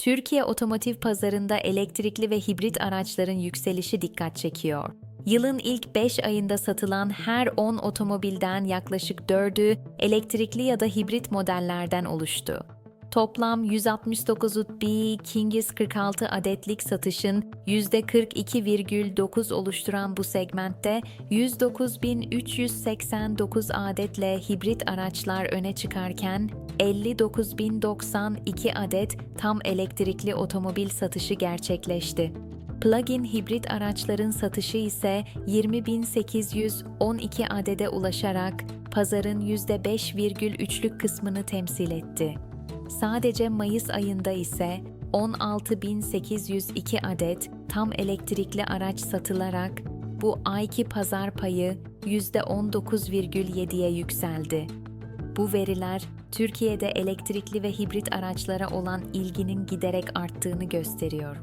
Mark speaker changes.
Speaker 1: Türkiye otomotiv pazarında elektrikli ve hibrit araçların yükselişi dikkat çekiyor. Yılın ilk 5 ayında satılan her 10 otomobilden yaklaşık 4'ü elektrikli ya da hibrit modellerden oluştu. Toplam 169 B Kingis 46 adetlik satışın %42,9 oluşturan bu segmentte 109.389 adetle hibrit araçlar öne çıkarken 59.092 adet tam elektrikli otomobil satışı gerçekleşti. Plug-in hibrit araçların satışı ise 20.812 adede ulaşarak pazarın %5,3'lük kısmını temsil etti. Sadece Mayıs ayında ise 16.802 adet tam elektrikli araç satılarak bu ayki pazar payı %19,7'ye yükseldi. Bu veriler Türkiye'de elektrikli ve hibrit araçlara olan ilginin giderek arttığını gösteriyor.